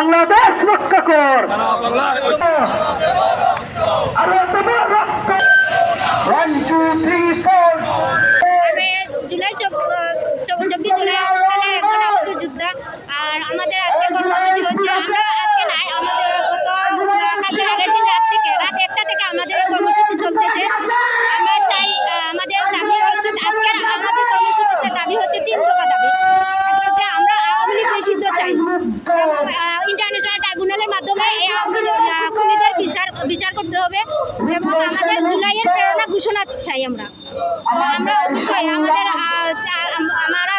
বাংলাদেশ রক্ষা কর। আর আমাদের আজকের কর্মসূচি হচ্ছে আমরা আজকে নাই আমাদের গত আহ, কালকের আগের দিন রাত থেকে রাত একটা থেকে আমাদের এই কর্মসূচি চলতেছে আমরা চাই আহ, আমাদের দাবি হচ্ছে আজকের আমাদের কর্মসূচিতে দাবি হচ্ছে তিন দফা দাবি যে আমরা আওয়ামী লীগ নিষিদ্ধ চাই ইন্টারন্যাশনাল ট্রাইব্যুনালের মাধ্যমে এই আওয়ামী লীগ, আহ, খুনিদের বিচার বিচার করতে হবে এবং আমাদের জুলাইয়ের প্রেরণা ঘোষণা চাই আমরা। তো আমরা অবশ্যই আমাদের আমরা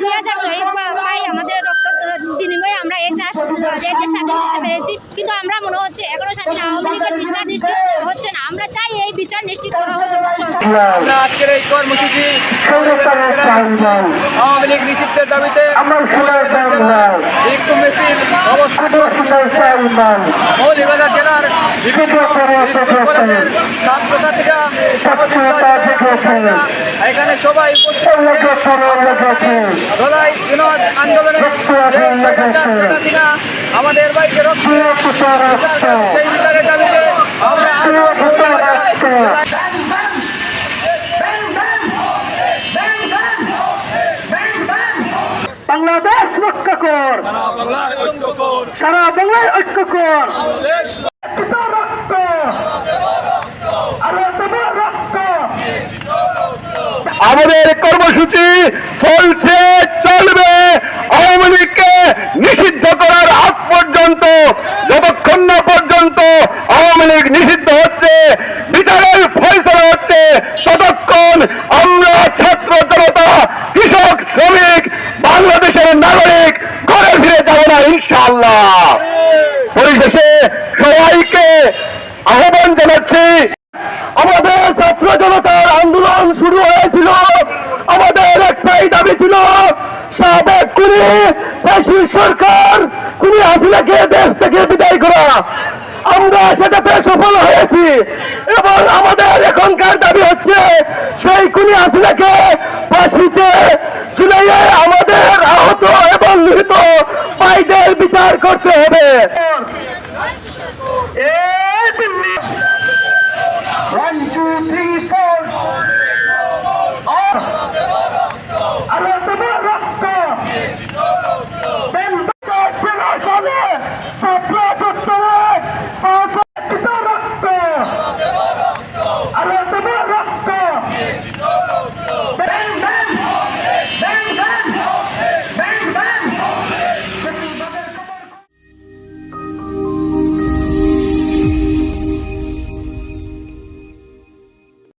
দুই হাজার শহীদ পাই আমাদের রক্ত বিনিময়ে আমরা এই চাষ এই স্বাধীন করতে পেরেছি কিন্তু আমরা মনে হচ্ছে এখনও স্বাধীন আওয়ামী লীগের বিস্তার নিশ্চিত হচ্ছে না। আমরা বিচার নিশ্চিত করা আমরা আজকের এই কর্মসূচি আওয়ামী লীগ নিষিদ্ধের দাবিতে মিছিল অবস্থান মৌলিবাজার জেলার বিভিন্ন স্কুল কলেজের ছাত্রছাত্রীরা এখানে সবাই আন্দোলনে আমাদের বাইকে রক্ত সেই বিচারের দাবিতে আমরা বাংলাদেশ রক্ষা কর। সারা বাংলায় ঐক্য কর। রক্ত। আমাদের কর্মসূচি চলছে চলবে। আওয়ামী লীগকে নিষিদ্ধ করার আগ পর্যন্ত যতক্ষণ না পর্যন্ত আওয়ামী লীগ নিষিদ্ধ হচ্ছে বিচারের ফয়সলা হচ্ছে ততক্ষণ আমরা ছাত্র জনতা কৃষক শ্রমিক বাংলাদেশের নাগরিক, ঘরে ফিরে যাব না, ইনশাআল্লাহ। পরিশেষে সবাইকে আহ্বান জানাচ্ছি, আমাদের ছাত্র জনতার আন্দোলন শুরু হয়েছিল। আমাদের একটাই দাবি ছিল, সাবেক পেশি সরকার কুনি হাসিনাকে দেশ থেকে বিদায় করা। আমরা সেটাতে সফল হয়েছি। এবং আমাদের এখনকার দাবি হচ্ছে, সেই কুনি হাসিনাকে ফাঁসিতে জুলাইয়ে আমাদের ফাইনাল বিচার করতে হবে।